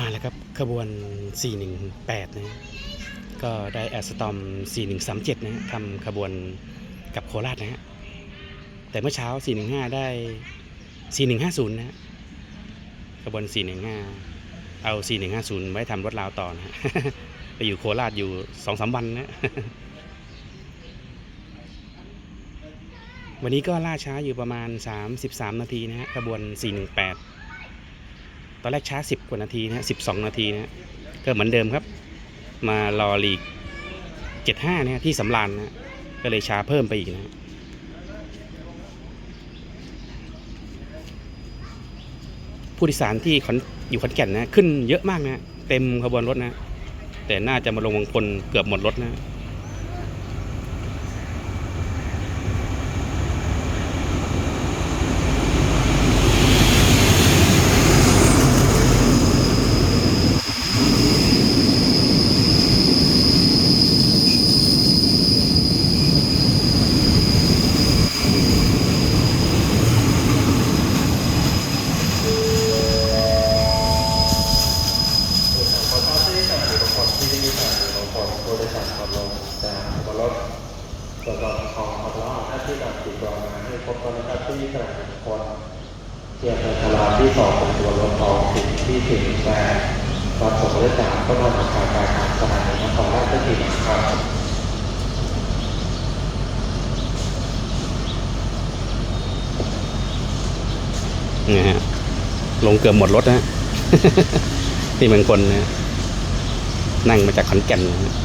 มาแล้วครับขบวน 418 นะก็ได้แอสตอม 4137นะฮะทำขบวนกับโคราชนะฮะแต่เมื่อเช้า 415 ได้ 4150 นะฮะขบวน 415 เอา 4150 ไว้ทำรถราวต่อนะฮะไปอยู่โคราชอยู่ 2-3 วันนะวันนี้ก็ล่าช้าอยู่ประมาณ 33 นาทีนะฮะขบวน 418 ตอนแรกช้า 10 กว่านาทีนะฮะ12นาทีนะก็เหมือนเดิมครับ มารอลีก 75นะฮะที่สำรานนะก็เลยช้าเพิ่มไปอีกนะผู้โดยสารที่ขอนอยู่ขอนแก่นนะ ขึ้นเยอะมากนะ เต็มขบวนรถนะ แต่น่าจะมาลงวังพลเกือบหมดรถนะ ขอทราบที่การอุปกรณ์ที่ได้มีการอุปกรณ์บริษั ทขับลงจากขับรถตรวจสอบของขับล้อหน้าที่การติดตัวมาให้พบตอนนะครับที่ขนาดอุปกรณ์เทียบกับตลาดที่สองเป็นตัวรถของถึงที่ถึงแปดตอนส่งบริษัทก็มาทำการการสถานีนครราชสีมาครับนะฮะลงเกือบหมดรถนะฮะที่เมืองคนนะนั่งมาจากขอนแก่นนะฮะ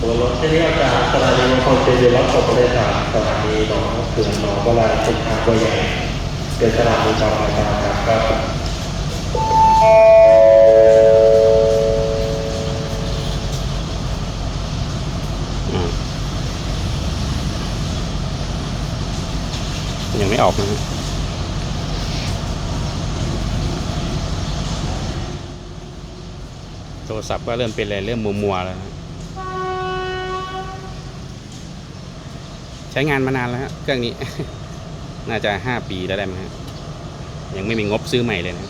ตัวรถที่เรียกจากสถานีมงคลเจดีย์รับส่งบริษัทสถานีหนองเขื่อนหนองบัวลายเป็นทางตัวใหญ่เป็นสถานีต่อไปครับอ่ายังไม่ออกนะฮะโท รศัพท์ก็เริ่มเป็นอะไรเริ่มมัวๆแล้วใช้งานมานานแล้วฮะเครื่องนี้ น่าจะห้าปีแล้วได้ไหมฮะยังไม่มีงบซื้อใหม่เลยนะ